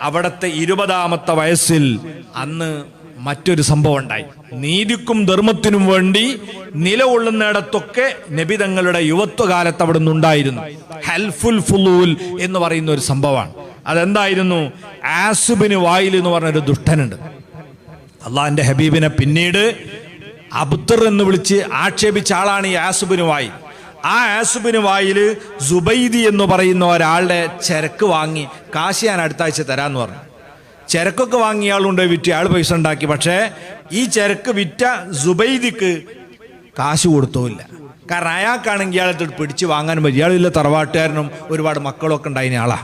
അവിടത്തെ ഇരുപതാമത്തെ വയസ്സിൽ അന്ന് മറ്റൊരു സംഭവം ഉണ്ടായി. നീതിക്കും ധർമ്മത്തിനും വേണ്ടി നിലകൊള്ളുന്നിടത്തൊക്കെ നബി തങ്ങളുടെ യുവത്വകാലത്ത് അവിടെ നിന്നുണ്ടായിരുന്നു ഹെൽഫുൽ ഫുലൂൽ എന്ന് പറയുന്ന ഒരു സംഭവമാണ്. അതെന്തായിരുന്നു? ആസുബിന് വായിൽ എന്ന് പറഞ്ഞൊരു ദുഷ്ടനുണ്ട്. അള്ളാഹിന്റെ ഹബീബിനെ പിന്നീട് അബ്ദർ എന്ന് വിളിച്ച് ആക്ഷേപിച്ച ആളാണ് ഈ ആസുബിന് വായി ആ ആസുബിന് വായിൽ സുബൈദി എന്ന് പറയുന്ന ഒരാളുടെ ചരക്ക് വാങ്ങി കാശ് ഞാൻ അടുത്ത ആഴ്ച തരാന്ന് പറഞ്ഞു. ചരക്കൊക്കെ വാങ്ങിയ ആളുണ്ട് വിറ്റ് ആൾ പൈസ ഉണ്ടാക്കി. പക്ഷേ ഈ ചരക്ക് വിറ്റ സുബൈദിക്ക് കാശ് കൊടുത്തുമില്ല. കാരണം അയാൾക്കാണെങ്കിൽ ഇയാളെ പിടിച്ച് വാങ്ങാൻ പറ്റും ഇയാളില്ല തറവാട്ടുകാരനും ഒരുപാട് മക്കളൊക്കെ ഉണ്ടായിരുന്ന ആളാ.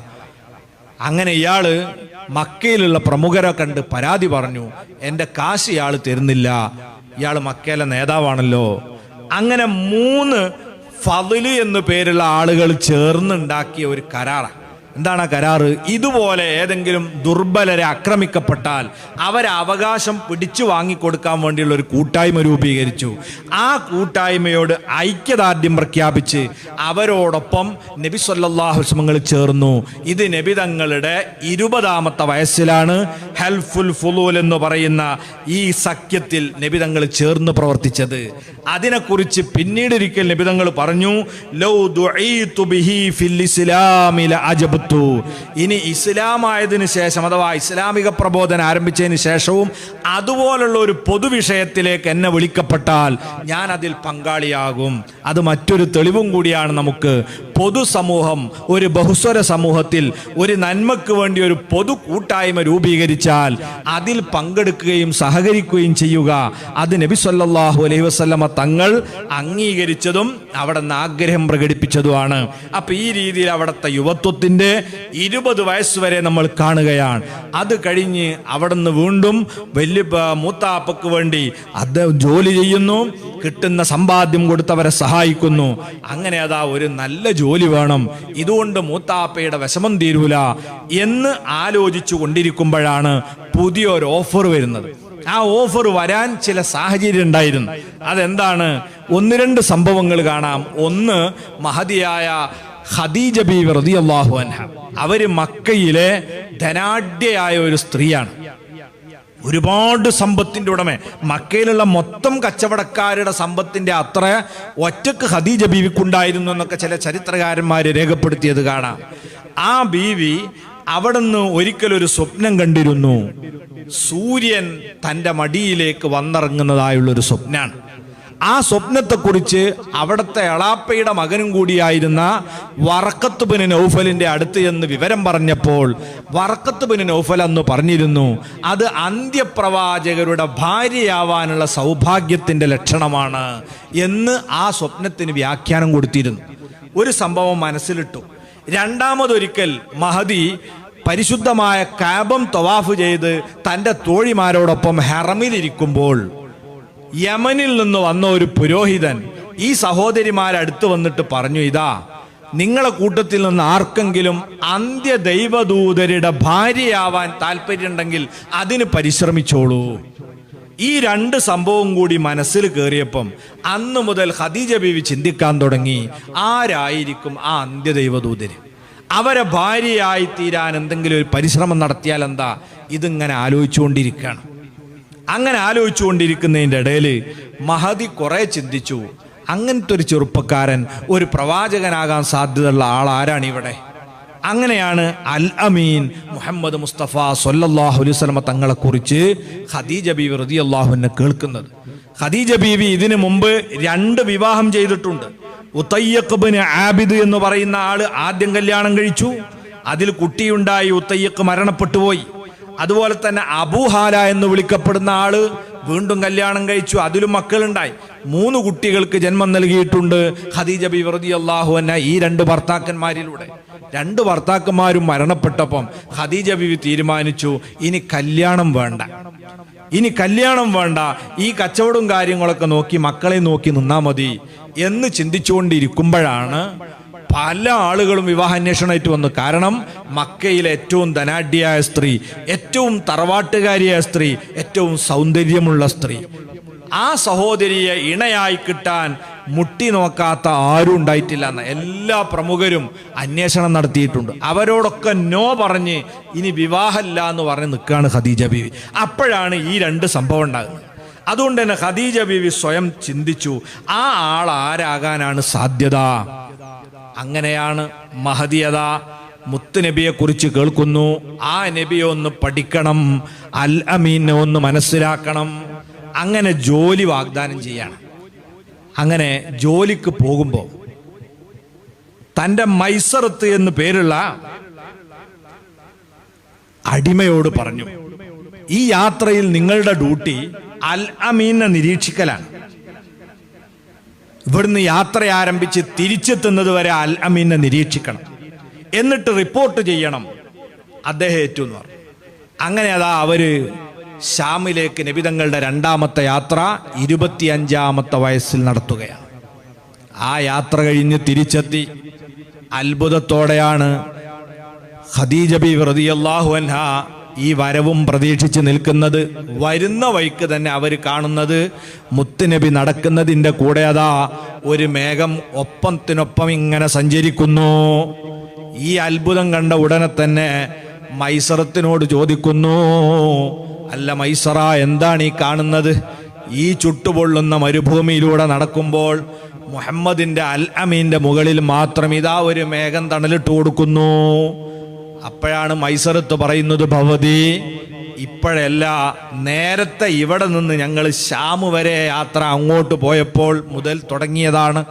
അങ്ങനെ ഇയാൾ മക്കയിലുള്ള പ്രമുഖരെ കണ്ട് പരാതി പറഞ്ഞു എന്റെ കാശ് ഇയാൾ തരുന്നില്ല. ഇയാൾ മക്കയിലെ നേതാവാണല്ലോ. അങ്ങനെ മൂന്ന് ഫതിൽ എന്നു പേരുള്ള ആളുകൾ ചേർന്നുണ്ടാക്കിയ ഒരു കരാറാണ്. എന്താണ് ആ കരാറ്? ഇതുപോലെ ഏതെങ്കിലും ദുർബലരെ ആക്രമിക്കപ്പെട്ടാൽ അവരെ അവകാശം പിടിച്ചു വാങ്ങിക്കൊടുക്കാൻ വേണ്ടിയുള്ള ഒരു കൂട്ടായ്മ രൂപീകരിച്ചു. ആ കൂട്ടായ്മയോട് ഐക്യദാർഢ്യം പ്രഖ്യാപിച്ച് അവരോടൊപ്പം നബി സല്ലാഹുസ്മങ്ങൾ ചേർന്നു. ഇത് നബി തങ്ങളുടെ ഇരുപതാമത്തെ വയസ്സിലാണ്. ഹെൽഫുൽ ഫുലൂൽ എന്ന് പറയുന്ന ഈ സഖ്യത്തിൽ നബി തങ്ങൾ ചേർന്ന് പ്രവർത്തിച്ചത്. അതിനെക്കുറിച്ച് പിന്നീട് ഒരിക്കൽ നബി തങ്ങൾ പറഞ്ഞു ലൗ ദുഈതു ബിഹി ഫിൽ ഇസ്ലാമി ലഅജബ്തു ഇനി ഇസ്ലാമായതിനു ശേഷം അഥവാ ഇസ്ലാമിക പ്രബോധനം ആരംഭിച്ചതിന് ശേഷവും അതുപോലുള്ള ഒരു പൊതുവിഷയത്തിലേക്ക് എന്നെ വിളിക്കപ്പെട്ടാൽ ഞാൻ അതിൽ പങ്കാളിയാകും. അത് മറ്റൊരു തെളിവും കൂടിയാണ് നമുക്ക്. പൊതുസമൂഹം ഒരു ബഹുസ്വര സമൂഹത്തിൽ ഒരു നന്മക്ക് വേണ്ടി ഒരു പൊതു കൂട്ടായ്മ രൂപീകരിച്ചാൽ അതിൽ പങ്കെടുക്കുകയും സഹകരിക്കുകയും ചെയ്യുക. അത് നബി സല്ലല്ലാഹു അലൈഹി വസ്ലമ തങ്ങൾ അംഗീകരിച്ചതും അവിടെ നിന്ന് ആഗ്രഹം പ്രകടിപ്പിച്ചതുമാണ്. അപ്പൊ ഈ രീതിയിൽ അവിടുത്തെ യുവത്വത്തിന്റെ ഇരുപത് വരെ നമ്മൾ കാണുകയാണ്. അത് കഴിഞ്ഞ് അവിടെ നിന്ന് വീണ്ടും വലിയ മൂത്താപ്പക്ക് വേണ്ടി അത് ജോലി ചെയ്യുന്നു. കിട്ടുന്ന സമ്പാദ്യം കൊടുത്തവരെ സഹായിക്കുന്നു. അങ്ങനെ അതാ ഒരു നല്ല ജോലി വേണം. ഇതുകൊണ്ട് മൂത്താപ്പയുടെ വിഷമം തീരൂല എന്ന് ആലോചിച്ചു കൊണ്ടിരിക്കുമ്പോഴാണ് പുതിയൊരു ഓഫർ വരുന്നത്. ആ ഓഫർ വരാൻ ചില സാഹചര്യം ഉണ്ടായിരുന്നു. അതെന്താണ്? ഒന്ന് രണ്ട് സംഭവങ്ങൾ കാണാം. ഒന്ന് മഹതിയായ ഖദീജ ബി വെറുതി അള്ളാഹു അൻഹ. അവർ മക്കയിലെ ധനാഢ്യയായ ഒരു സ്ത്രീയാണ്. ഒരുപാട് സമ്പത്തിന്റെ ഉടമ. മക്കയിലുള്ള മൊത്തം കച്ചവടക്കാരുടെ സമ്പത്തിന്റെ അത്ര ഒറ്റയ്ക്ക് ഖദീജ ബീവിക്കുണ്ടായിരുന്നു എന്നൊക്കെ ചില ചരിത്രകാരന്മാർ രേഖപ്പെടുത്തിയത് കാണാം. ആ ബീവി അവിടുന്ന് ഒരിക്കലൊരു സ്വപ്നം കണ്ടിരുന്നു. സൂര്യൻ തന്റെ മടിയിലേക്ക് വന്നിറങ്ങുന്നതായുള്ള ഒരു സ്വപ്നാണ്. ആ സ്വപ്നത്തെക്കുറിച്ച് അവിടുത്തെ എളാപ്പയുടെ മകനും കൂടിയായിരുന്ന വറക്കത്ത് ബിന് നൗഫലിന്റെ അടുത്ത് എന്ന് വിവരം പറഞ്ഞപ്പോൾ വറക്കത്ത് ബിന് നൗഫൽ അന്ന് പറഞ്ഞിരുന്നു അത് അന്ത്യപ്രവാചകരുടെ ഭാര്യയാവാനുള്ള സൗഭാഗ്യത്തിന്റെ ലക്ഷണമാണ് എന്ന് ആ സ്വപ്നത്തിന് വ്യാഖ്യാനം കൊടുത്തിരുന്നു. ഒരു സംഭവം മനസ്സിലിട്ടു. രണ്ടാമതൊരിക്കൽ മഹദി പരിശുദ്ധമായ കാബം തവാഫ് ചെയ്ത് തന്റെ തോഴിമാരോടൊപ്പം ഹെറമിലിരിക്കുമ്പോൾ യമനിൽ നിന്ന് വന്ന ഒരു പുരോഹിതൻ ഈ സഹോദരിമാരടുത്ത് വന്നിട്ട് പറഞ്ഞു ഇതാ നിങ്ങളെ കൂട്ടത്തിൽ നിന്ന് ആർക്കെങ്കിലും അന്ത്യ ദൈവദൂതരുടെ ഭാര്യയാവാൻ താല്പര്യമുണ്ടെങ്കിൽ അതിന് പരിശ്രമിച്ചോളൂ. ഈ രണ്ട് സംഭവം കൂടി മനസ്സിൽ കയറിയപ്പം അന്നു മുതൽ ഖദീജ ബീവി ചിന്തിക്കാൻ തുടങ്ങി ആരായിരിക്കും ആ അന്ത്യ ദൈവദൂതര് അവരെ ഭാര്യയായി തീരാൻ എന്തെങ്കിലും ഒരു പരിശ്രമം നടത്തിയാൽ എന്താ? ഇതിങ്ങനെ ആലോചിച്ചുകൊണ്ടിരിക്കുകയാണ്. അങ്ങനെ ആലോചിച്ചുകൊണ്ടിരിക്കുന്നതിന്റെ ഇടയിൽ മഹതി കുറെ ചിന്തിച്ചു. അങ്ങനത്തെ ഒരു ചെറുപ്പക്കാരൻ ഒരു പ്രവാചകനാകാൻ സാധ്യതയുള്ള ആൾ ആരാണ് ഇവിടെ? അങ്ങനെയാണ് അൽ അമീൻ മുഹമ്മദ് മുസ്തഫ സൊല്ലാഹു തങ്ങളെ കുറിച്ച് ഖദീജ ബീവി റതി അള്ളാഹുവിനെ കേൾക്കുന്നത്. ഖദീജ ബീവി ഇതിനു മുമ്പ് രണ്ട് വിവാഹം ചെയ്തിട്ടുണ്ട്. ഉത്തയ്യഖ്ബിന് ആബിദ് എന്ന് പറയുന്ന ആൾ ആദ്യം കല്യാണം കഴിച്ചു. അതിൽ കുട്ടിയുണ്ടായി ഉത്തയ്യക്ക് മരണപ്പെട്ടു പോയി അതുപോലെ തന്നെ അബൂഹാല എന്ന് വിളിക്കപ്പെടുന്ന ആൾ വീണ്ടും കല്യാണം കഴിച്ചു. അതിലും മക്കളുണ്ടായി. മൂന്ന് കുട്ടികൾക്ക് ജന്മം നൽകിയിട്ടുണ്ട് ഖദീജ ബി വെറുതി അള്ളാഹു എന്ന ഈ രണ്ട് ഭർത്താക്കന്മാരിലൂടെ. രണ്ട് ഭർത്താക്കന്മാരും മരണപ്പെട്ടപ്പം ഖദീജ ബിവി തീരുമാനിച്ചു ഇനി കല്യാണം വേണ്ട. ഇനി കല്യാണം വേണ്ട. ഈ കച്ചവടവും കാര്യങ്ങളൊക്കെ നോക്കി മക്കളെ നോക്കി നിന്നാ മതി. എന്ന് ചിന്തിച്ചുകൊണ്ടിരിക്കുമ്പോഴാണ് പല ആളുകളും വിവാഹാന്വേഷണമായിട്ട് വന്നു. കാരണം മക്കയിലെ ഏറ്റവും ധനാഢ്യയായ സ്ത്രീ ഏറ്റവും തറവാട്ടുകാരിയായ സ്ത്രീ ഏറ്റവും സൗന്ദര്യമുള്ള സ്ത്രീ. ആ സഹോദരിയെ ഇണയായി കിട്ടാൻ മുട്ടി നോക്കാത്ത ആരും ഉണ്ടായിട്ടില്ല എന്ന എല്ലാ പ്രമുഖരും അന്വേഷണം നടത്തിയിട്ടുണ്ട്. അവരോടൊക്കെ നോ പറഞ്ഞ് ഇനി വിവാഹമില്ല എന്ന് പറഞ്ഞ് നിൽക്കുകയാണ് ഖദീജ ബീവി. അപ്പോഴാണ് ഈ രണ്ട് സംഭവം ഉണ്ടാകുന്നത്. അതുകൊണ്ട് തന്നെ ഖദീജ ബീവി സ്വയം ചിന്തിച്ചു ആ ആൾ ആരാകാനാണ് സാധ്യത? അങ്ങനെയാണ് മഹദിയത കുറിച്ച് കേൾക്കുന്നു. ആ നബിയെ ഒന്ന് പഠിക്കണം അൽ അമീനെ ഒന്ന് മനസ്സിലാക്കണം. അങ്ങനെ ജോലി വാഗ്ദാനം ചെയ്യണം. അങ്ങനെ ജോലിക്ക് പോകുമ്പോൾ തന്റെ മൈസറത്ത് എന്ന് പേരുള്ള അടിമയോട് പറഞ്ഞു ഈ യാത്രയിൽ നിങ്ങളുടെ ഡ്യൂട്ടി അൽ അമീനെ നിരീക്ഷിക്കലാണ്. ഇവിടുന്ന് യാത്ര ആരംഭിച്ച് തിരിച്ചെത്തുന്നത് വരെ അൽ അമീനെ നിരീക്ഷിക്കണം. എന്നിട്ട് റിപ്പോർട്ട് ചെയ്യണം. അദ്ദേഹം ഏറ്റു എന്ന് പറഞ്ഞു. അങ്ങനെ അതാ അവർ ഷാമിലേക്ക് നബിതങ്ങളുടെ രണ്ടാമത്തെ യാത്ര ഇരുപത്തിയഞ്ചാമത്തെ വയസ്സിൽ നടത്തുകയാണ്. ആ യാത്ര കഴിഞ്ഞ് തിരിച്ചെത്തി. അത്ഭുതത്തോടെയാണ് ഖദീജ റതിയല്ലാഹു അൻഹ ഈ വരവും പ്രതീക്ഷിച്ച് നിൽക്കുന്നത് വരുന്ന വഴിക്ക് തന്നെ അവർ കാണുന്നത് മുത്തുനബി നടക്കുന്നതിന്റെ കൂടെ അതാ ഒരു മേഘം ഒപ്പത്തിനൊപ്പം ഇങ്ങനെ സഞ്ചരിക്കുന്നു. ഈ അത്ഭുതം കണ്ട ഉടനെ തന്നെ മൈസറത്തിനോട് ചോദിക്കുന്നു അല്ല മൈസറ എന്താണ് ഈ കാണുന്നത്? ഈ ചുട്ടുപൊള്ളുന്ന മരുഭൂമിയിലൂടെ നടക്കുമ്പോൾ മുഹമ്മദിന്റെ അൽ അമീന്റെ മുകളിൽ മാത്രം ഇതാ ഒരു മേഘം തണലിട്ട് കൊടുക്കുന്നു. അപ്പോഴാണ് മൈസറത്ത് പറയുന്നത് ഭവതി ഇപ്പോഴല്ല നേരത്തെ ഇവിടെ നിന്ന് ഞങ്ങൾ ശ്യാമ് വരെ യാത്ര അങ്ങോട്ട് പോയപ്പോൾ മുതൽ തുടങ്ങിയതാണ്.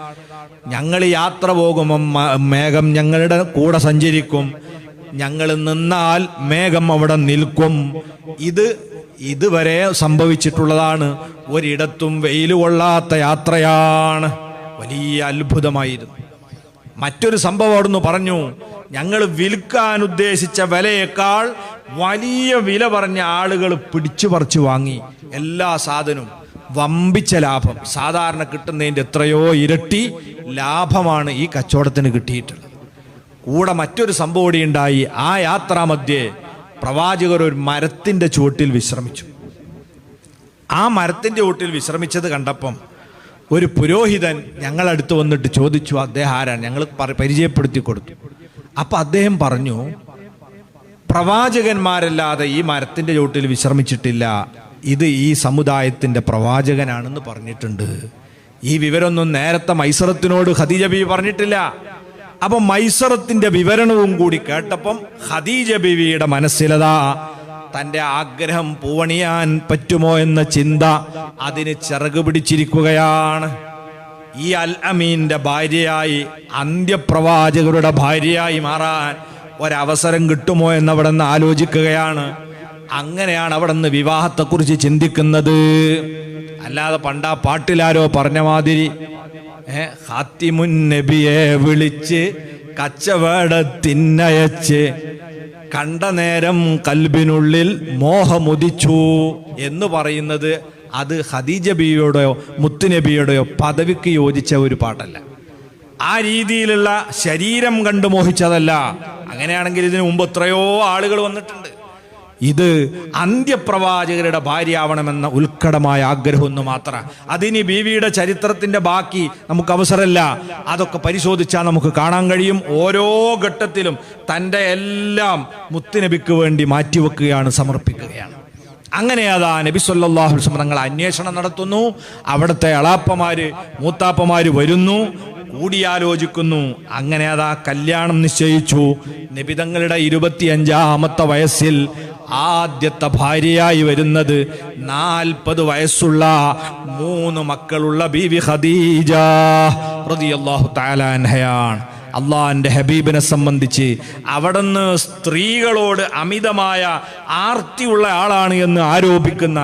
ഞങ്ങൾ യാത്ര പോകുമ്പം മേഘം ഞങ്ങളുടെ കൂടെ സഞ്ചരിക്കും. ഞങ്ങൾ നിന്നാൽ മേഘം അവിടെ നിൽക്കും. ഇത് ഇതുവരെ സംഭവിച്ചിട്ടുള്ളതാണ്. ഒരിടത്തും വെയിൽ കൊള്ളാത്ത യാത്രയാണ്. വലിയ അത്ഭുതമായിരുന്നു. മറ്റൊരു സംഭവം അവിടുന്ന് പറഞ്ഞു. ഞങ്ങൾ വിൽക്കാൻ ഉദ്ദേശിച്ച വിലയേക്കാൾ വലിയ വില പറഞ്ഞ ആളുകൾ പിടിച്ചു പറിച്ചു വാങ്ങി. എല്ലാ സാധനവും വമ്പിച്ച ലാഭം. സാധാരണ കിട്ടുന്നതിന്റെ എത്രയോ ഇരട്ടി ലാഭമാണ് ഈ കച്ചവടത്തിന് കിട്ടിയിട്ടുള്ളത്. കൂടെ മറ്റൊരു സംഭവം കൂടി ഉണ്ടായി. ആ യാത്രാമധ്യേ പ്രവാചകർ ഒരു മരത്തിന്റെ ചുവട്ടിൽ വിശ്രമിച്ചു. ആ മരത്തിന്റെ ചുവട്ടിൽ വിശ്രമിച്ചത് കണ്ടപ്പം ഒരു പുരോഹിതൻ ഞങ്ങളടുത്ത് വന്നിട്ട് ചോദിച്ചു അദ്ദേഹം ആരാണ് ഞങ്ങൾ പരിചയപ്പെടുത്തി കൊടുത്തു. അപ്പം അദ്ദേഹം പറഞ്ഞു പ്രവാചകന്മാരല്ലാതെ ഈ മരത്തിന്റെ ചോട്ടിൽ വിശ്രമിച്ചിട്ടില്ല. ഇത് ഈ സമുദായത്തിന്റെ പ്രവാചകനാണെന്ന് പറഞ്ഞിട്ടുണ്ട്. ഈ വിവരമൊന്നും നേരത്തെ മൈസറത്തിനോട് ഖദീജ ബി പറഞ്ഞിട്ടില്ല. അപ്പൊ മൈസറത്തിന്റെ വിവരണവും കൂടി കേട്ടപ്പം ഖദീജ ബിവിയുടെ മനസ്സിലതാ തന്റെ ആഗ്രഹം പൂവണിയാൻ പറ്റുമോ എന്ന ചിന്ത അതിന് ചിറക് പിടിച്ചിരിക്കുകയാണ്. ഈ അൽ അമീന്റെ ഭാര്യയായി അന്ത്യപ്രവാചകരുടെ ഭാര്യയായി മാറാൻ ഒരവസരം കിട്ടുമോ എന്ന് അവിടെ നിന്ന് ആലോചിക്കുകയാണ്. അങ്ങനെയാണ് അവിടെ നിന്ന് വിവാഹത്തെക്കുറിച്ച് ചിന്തിക്കുന്നത്. അല്ലാതെ പണ്ടാ പാട്ടിലാരോ പറഞ്ഞ മാതിരി ഹാത്തിമുൻ നബിയെ വിളിച്ച് കച്ചവടത്തിനയച്ച് കണ്ട നേരം കൽബിനുള്ളിൽ മോഹമുദിച്ചു എന്ന് പറയുന്നത് അത് ഖദീജ ബിയുടെയോ മുത്തുനബിയുടെയോ പദവിക്ക് യോജിച്ച ഒരു പാട്ടല്ല. ആ രീതിയിലുള്ള ശരീരം കണ്ടു മോഹിച്ചതല്ല. അങ്ങനെയാണെങ്കിൽ ഇതിനു മുമ്പ് എത്രയോ ആളുകൾ വന്നിട്ടുണ്ട്. ഇത് അന്ത്യപ്രവാചകരുടെ ഭാര്യയാവണമെന്ന ഉത്കടമായ ആഗ്രഹം ഒന്ന് മാത്രം. അതിനി ബീവിയുടെ ചരിത്രത്തിന്റെ ബാക്കി നമുക്ക് അവസരമല്ല. അതൊക്കെ പരിശോധിച്ചാൽ നമുക്ക് കാണാൻ കഴിയും. ഓരോ ഘട്ടത്തിലും തന്റെ എല്ലാം മുത്തുനബിക്ക് വേണ്ടി മാറ്റിവെക്കുകയാണ് സമർപ്പിക്കുകയാണ്. അങ്ങനെ അതാ നബി സല്ലാഹു തങ്ങൾ അന്വേഷണം നടത്തുന്നു. അവിടുത്തെ അളാപ്പമാര് മൂത്താപ്പമാര് വരുന്നു കൂടിയാലോചിക്കുന്നു. അങ്ങനെ അതാ കല്യാണം നിശ്ചയിച്ചു. നബിതങ്ങളുടെ ഇരുപത്തിയഞ്ചാമത്തെ വയസ്സിൽ ആദ്യത്തെ ഭാര്യയായി വരുന്നത് നാൽപ്പത് വയസ്സുള്ള മൂന്ന് മക്കളുള്ള ബീവി ഖദീജ റളിയല്ലാഹു തആല അൻഹയാണ്. അള്ളാഹിന്റെ ഹബീബിനെ സംബന്ധിച്ച് അവിടുന്ന് സ്ത്രീകളോട് അമിതമായ ആർത്തിയുള്ള ആളാണ് എന്ന് ആരോപിക്കുന്ന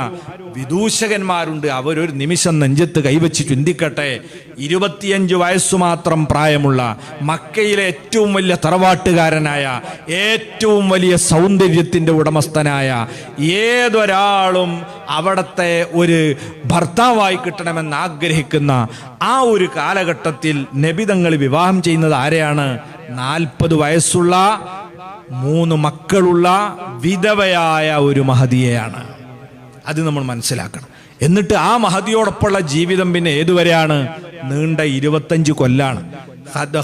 വിദൂഷകന്മാരുണ്ട്. അവരൊരു നിമിഷം നെഞ്ചത്ത് കൈവച്ച് ചിന്തിക്കട്ടെ ഇരുപത്തിയഞ്ച് വയസ്സു മാത്രം പ്രായമുള്ള മക്കയിലെ ഏറ്റവും വലിയ തറവാട്ടുകാരനായ ഏറ്റവും വലിയ സൗന്ദര്യത്തിന്റെ ഉടമസ്ഥനായ ഏതൊരാളും അവിടത്തെ ഒരു ഭർത്താവായി കിട്ടണമെന്ന് ആഗ്രഹിക്കുന്ന ആ ഒരു കാലഘട്ടത്തിൽ നബിതങ്ങൾ വിവാഹം ചെയ്യുന്നത് ആരെയാണ്? നാൽപ്പത് വയസ്സുള്ള മൂന്ന് മക്കളുള്ള വിധവയായ ഒരു മഹതിയെയാണ്. അത് നമ്മൾ മനസ്സിലാക്കണം. എന്നിട്ട് ആ മഹതിയോടൊപ്പമുള്ള ജീവിതം പിന്നെ ഏതുവരെയാണ്? നീണ്ട ഇരുപത്തഞ്ച് കൊല്ലാണ്.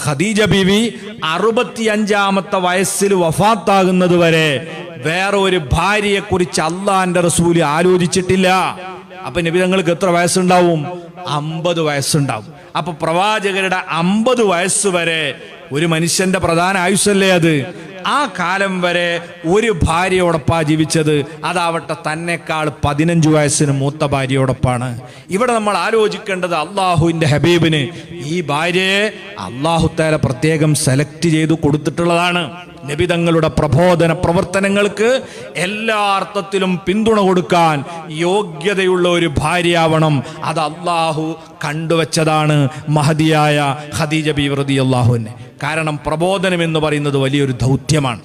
ഖദീജ ബിവി അറുപത്തിയഞ്ചാമത്തെ വയസ്സിൽ വഫാത്താകുന്നത് വരെ വേറെ ഒരു ഭാര്യയെ കുറിച്ച് അള്ളാന്റെ റസൂൽ ആലോചിച്ചിട്ടില്ല. അപ്പൊ നിബിതങ്ങൾക്ക് എത്ര വയസ്സുണ്ടാവും? അമ്പത് വയസ്സുണ്ടാവും. അപ്പൊ പ്രവാചകരുടെ അമ്പത് വയസ്സ് വരെ ഒരു മനുഷ്യന്റെ പ്രധാന ആയുസ്സല്ലേ അത്? ആ കാലം വരെ ഒരു ഭാര്യയോടൊപ്പാ ജീവിച്ചത്. അതാവട്ടെ തന്നെക്കാൾ പതിനഞ്ച് വയസ്സിന് മൂത്ത ഭാര്യയോടൊപ്പാണ്. ഇവിടെ നമ്മൾ ആലോചിക്കേണ്ടത് അള്ളാഹുവിന്റെ ഹബീബിന്. ഈ ഭാര്യയെ അള്ളാഹുത്താല പ്രത്യേകം സെലക്ട് ചെയ്തു കൊടുത്തിട്ടുള്ളതാണ്. നബിതങ്ങളുടെ പ്രബോധന പ്രവർത്തനങ്ങൾക്ക് എല്ലാ അർത്ഥത്തിലും പിന്തുണ കൊടുക്കാൻ യോഗ്യതയുള്ള ഒരു ഭാര്യയാവണം. അത് അള്ളാഹു കണ്ടുവച്ചതാണ്. മഹതിയായ ഖദീജ ബി റതി അള്ളാഹുവിനെ കാരണം പ്രബോധനം എന്ന് പറയുന്നത് വലിയൊരു ദൗത്യമാണ്.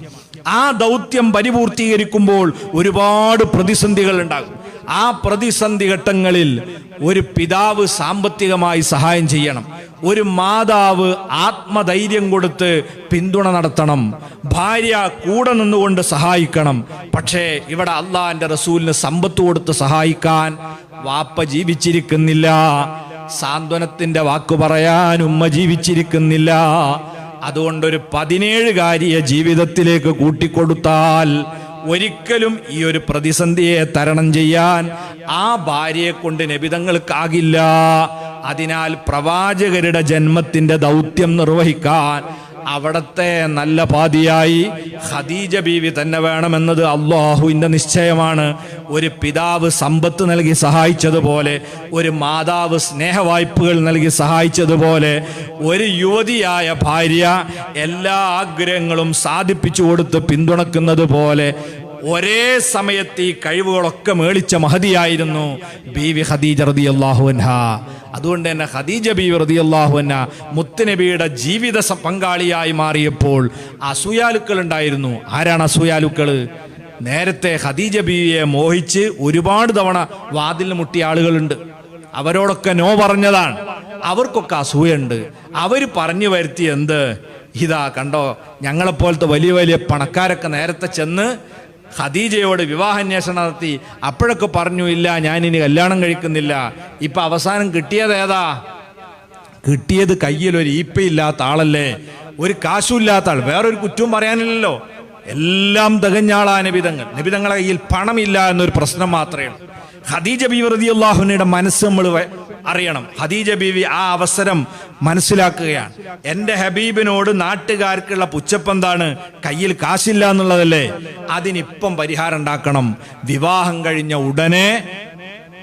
ആ ദൗത്യം പരിപൂർത്തീകരിക്കുമ്പോൾ ഒരുപാട് പ്രതിസന്ധികൾ ഉണ്ടാകും. ആ പ്രതിസന്ധി ഘട്ടങ്ങളിൽ ഒരു പിതാവ് സാമ്പത്തികമായി സഹായം ചെയ്യണം. ഒരു മാതാവ് ആത്മധൈര്യം കൊടുത്ത് പിന്തുണ നടത്തണം. ഭാര്യ കൂടെ നിന്നുകൊണ്ട് സഹായിക്കണം. പക്ഷേ ഇവിടെ അള്ളാഹിന്റെ റസൂലിന് സമ്പത്ത് കൊടുത്ത് സഹായിക്കാൻ വാപ്പ ജീവിച്ചിരിക്കുന്നില്ല. സാന്ത്വനത്തിന്റെ വാക്കു പറയാൻ ഉമ്മ ജീവിച്ചിരിക്കുന്നില്ല. അതുകൊണ്ടൊരു പതിനേഴുകാരിയെ ജീവിതത്തിലേക്ക് കൂട്ടിക്കൊടുത്താൽ ഒരിക്കലും ഈ ഒരു പ്രതിസന്ധിയെ തരണം ചെയ്യാൻ ആ ഭാര്യയെ കൊണ്ട് നബിതങ്ങൾക്കാകില്ല. അതിനാൽ പ്രവാചകരുടെ ജന്മത്തിന്റെ ദൗത്യം നിർവഹിക്കാൻ അവിടത്തെ നല്ല പാതിയായി ഖദീജ ബീവി തന്നെ വേണമെന്നത് അള്ളാഹുവിന്റെ നിശ്ചയമാണ്. ഒരു പിതാവ് സമ്പത്ത് നൽകി സഹായിച്ചതുപോലെ ഒരു മാതാവ് സ്നേഹവായ്പകൾ നൽകി സഹായിച്ചതുപോലെ ഒരു യുവതിയായ ഭാര്യ എല്ലാ ആഗ്രഹങ്ങളും സാധിപ്പിച്ചു കൊടുത്ത് പിന്തുണക്കുന്നത് പോലെ ഒരേ സമയത്ത് ഈ കഴിവുകളൊക്കെ മേളിച്ച മഹതിയായിരുന്നു ബീവി ഖദീജ റതി അൻഹ. അതുകൊണ്ട് തന്നെ ഖദീജ ബി റതി അൻഹ മുത്തുനബിയുടെ ജീവിത പങ്കാളിയായി മാറിയപ്പോൾ അസൂയാലുക്കൾ ഉണ്ടായിരുന്നു. ആരാണ് അസൂയാലുക്കൾ? നേരത്തെ ഖദീജ ബിയെ മോഹിച്ച് ഒരുപാട് തവണ വാതിൽ മുട്ടിയ ആളുകളുണ്ട്. അവരോടൊക്കെ നോ പറഞ്ഞതാണ്. അവർക്കൊക്കെ അസൂയുണ്ട്. അവർ പറഞ്ഞു വരുത്തി എന്ത്? ഇതാ കണ്ടോ ഞങ്ങളെപ്പോലത്തെ വലിയ വലിയ പണക്കാരൊക്കെ നേരത്തെ ചെന്ന് ഖദീജയോട് വിവാഹാന്വേഷണം നടത്തി അപ്പോഴൊക്കെ പറഞ്ഞു ഇല്ല ഞാനിനി കല്യാണം കഴിക്കുന്നില്ല. ഇപ്പൊ അവസാനം കിട്ടിയത് ഏതാ? കിട്ടിയത് കയ്യിൽ ഒരു ഈപ്പയില്ലാത്ത ആളല്ലേ. ഒരു കാശുമില്ലാത്ത ആൾ. വേറൊരു കുറ്റവും പറയാനില്ലല്ലോ. എല്ലാം തികഞ്ഞാളാ നിബിതങ്ങൾ. നിബിതങ്ങളെ കയ്യിൽ പണമില്ല എന്നൊരു പ്രശ്നം മാത്രമേ ഉള്ളൂ. ഖദീജ റളിയല്ലാഹുവിന്റെ മനസ്സ് നമ്മൾ അറിയണം. ഖദീജ ബീവി ആ അവസരം മനസ്സിലാക്കുകയാണ്. എന്റെ ഹബീബിനോട് നാട്ടുകാർക്കുള്ള പുച്ഛപ്പെന്താണ് കയ്യിൽ കാശില്ല എന്നുള്ളതല്ലേ? അതിനിപ്പം പരിഹാരം ഉണ്ടാക്കണം. വിവാഹം കഴിഞ്ഞ ഉടനെ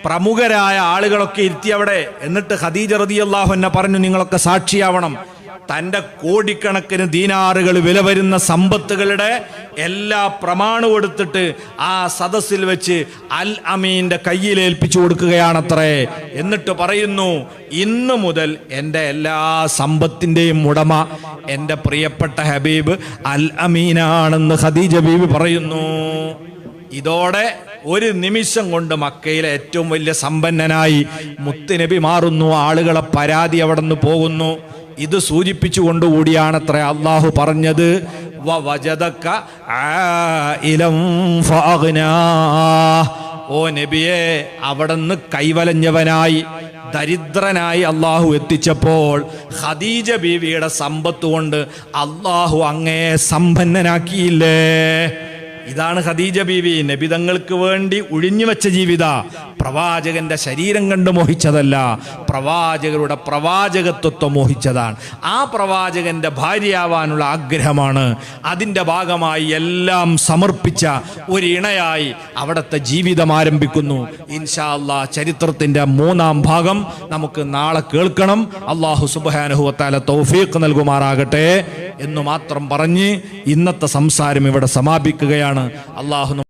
പ്രമുഖരായ ആളുകളൊക്കെ ഇരുത്തി അവിടെ. എന്നിട്ട് ഖദീജ റളിയല്ലാഹു എന്നെ പറഞ്ഞു നിങ്ങളൊക്കെ സാക്ഷിയാവണം. തന്റെ കോടിക്കണക്കിന് ദീനാറുകൾ വില വരുന്ന സമ്പത്തുകളുടെ എല്ലാ പ്രമാണവും എടുത്തിട്ട് ആ സദസ്സിൽ വെച്ച് അൽ അമീന്റെ കയ്യിലേൽപ്പിച്ചു കൊടുക്കുകയാണത്രേ. എന്നിട്ട് പറയുന്നു ഇന്നു മുതൽ എന്റെ എല്ലാ സമ്പത്തിന്റെയും ഉടമ എന്റെ പ്രിയപ്പെട്ട ഹബീബ് അൽ അമീനാണെന്ന് ഖദീജ ബീബി പറയുന്നു. ഇതോടെ ഒരു നിമിഷം കൊണ്ട് മക്കയിലെ ഏറ്റവും വലിയ സമ്പന്നനായി മുത്തുനബി മാറുന്നു. ആളുകളെ പരാതി അവിടെ നിന്ന് പോകുന്നു. ഇത് സൂചിപ്പിച്ചുകൊണ്ടുകൂടിയാണത്ര അള്ളാഹു പറഞ്ഞത്. ഓ നബിയെ അവിടുന്ന് കൈവലഞ്ഞവനായി ദരിദ്രനായി അള്ളാഹു എത്തിച്ചപ്പോൾ ഖദീജ ബീവിയുടെ സമ്പത്ത് കൊണ്ട് അള്ളാഹു അങ്ങേ സമ്പന്നനാക്കിയില്ലേ? ഇതാണ് ഖദീജ ബീവി. നബിതങ്ങൾക്ക് വേണ്ടി ഒഴിഞ്ഞു വെച്ച ജീവിത. പ്രവാചകന്റെ ശരീരം കണ്ട് മോഹിച്ചതല്ല. പ്രവാചകരുടെ പ്രവാചകത്വത്വം മോഹിച്ചതാണ്. ആ പ്രവാചകന്റെ ഭാര്യയാവാനുള്ള ആഗ്രഹമാണ്. അതിന്റെ ഭാഗമായി എല്ലാം സമർപ്പിച്ച ഒരു ഇണയായി അവിടുത്തെ ജീവിതം ആരംഭിക്കുന്നു. ഇൻഷാല്ല ചരിത്രത്തിന്റെ മൂന്നാം ഭാഗം നമുക്ക് നാളെ കേൾക്കണം. അള്ളാഹു സുബാനുഹുവത്താല തൗഫീഖ് നൽകുമാറാകട്ടെ എന്ന് മാത്രം പറഞ്ഞ് ഇന്നത്തെ സംസാരം ഇവിടെ സമാപിക്കുകയാണ്. അള്ളാഹു